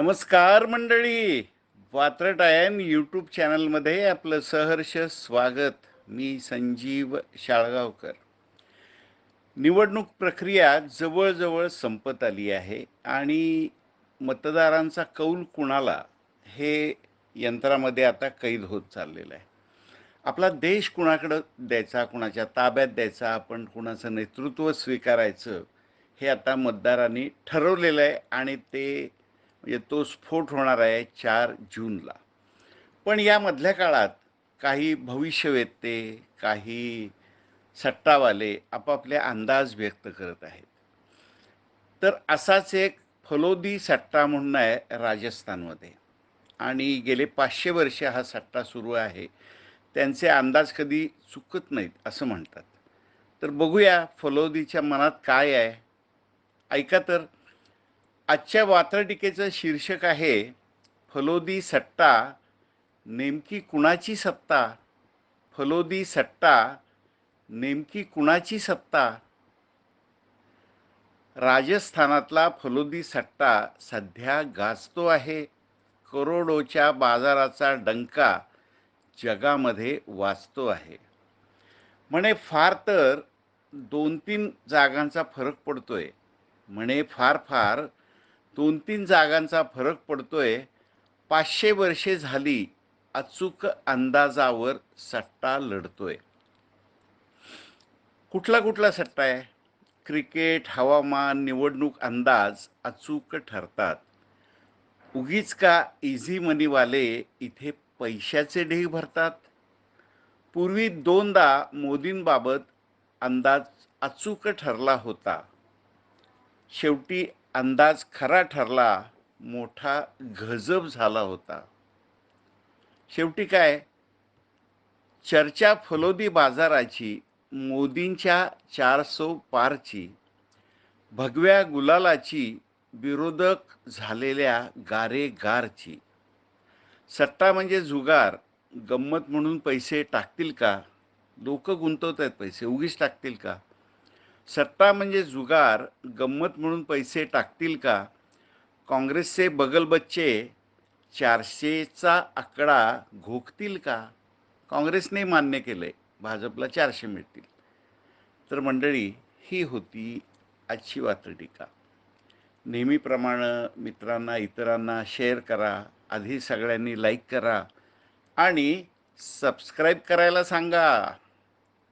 नमस्कार मंडळी. वात्रटायन यूट्यूब चॅनलमध्ये आपलं सहर्ष स्वागत. मी संजीव शाळगावकर. निवडणूक प्रक्रिया जवळजवळ संपत आली आहे आणि मतदारांचा कौल कुणाला हे यंत्रामध्ये आता कैद होत चाललेलं आहे. आपला देश कुणाकडं द्यायचा कुणाच्या ताब्यात द्यायचा आपण कुणाचं नेतृत्व स्वीकारायचं हे आता मतदारांनी ठरवलेलं आहे आणि ते म्हणजे तो स्फोट होणार आहे चार जूनला. पण या मधल्या काळात काही भविष्यवेत्ते काही सट्टावाले आपापले अंदाज व्यक्त करत आहेत. तर असाच एक फलोदी सट्टा म्हणून आहे राजस्थानमध्ये. आणि गेले पाचशे वर्ष हा सट्टा सुरू आहे. त्यांचे अंदाज कधी चुकत नाहीत असं म्हणतात. तर बघूया फलोदीच्या मनात काय आहे. ऐका तर. आजच्या वात्रटिकेचं शीर्षक आहे फलोदी सट्टा नेमकी कुणाची सत्ता? फलोदी सट्टा नेमकी कुणाची सत्ता? राजस्थानातला फलोदी सट्टा सध्या गाजतो आहे. करोडोच्या बाजाराचा डंका जगामध्ये वाचतो आहे. म्हणे फार तर दोन तीन जागांचा फरक पडतोय. म्हणे फार फार दोन तीन जागांचा फरक पडतोय. पाचशे वर्षे झाली अचूक अंदाजावर सट्टा लढतोय. कुठला कुठला सट्टा आहे? क्रिकेट हवामान निवडणूक अंदाज अचूक ठरतात. उगीच का इझी मनीवाले इथे पैशाचे ढीग भरतात? पूर्वी दोनदा मोदींबाबत अंदाज अचूक ठरला होता. शेवटी अंदाज खरा ठरला मोठा गजब झाला होता. शेवटी काय? चर्चा फलोदी बाजाराची मोदींच्या चारसो पारची भगव्या गुलालाची विरोधक झालेल्या गारेगारची. सट्टा म्हणजे जुगार गंमत म्हणून पैसे टाकतील का? लोक गुंतवत आहेत पैसे उगीच टाकतील का? सत्ता म्हणजे जुगार गंमत म्हणून पैसे टाकतील का? काँग्रेसचे बगलबच्चे चारशेचा आकडा घोकतील का? काँग्रेसने मान्य केलं आहे भाजपला चारशे मिळतील. तर मंडळी ही होती आजची वात्रटीका. नेहमीप्रमाणे मित्रांना इतरांना शेअर करा आधी सगळ्यांनी लाईक करा आणि सबस्क्राईब करायला सांगा.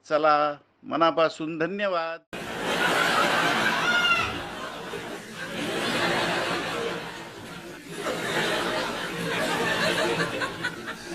चला मनापासून धन्यवाद.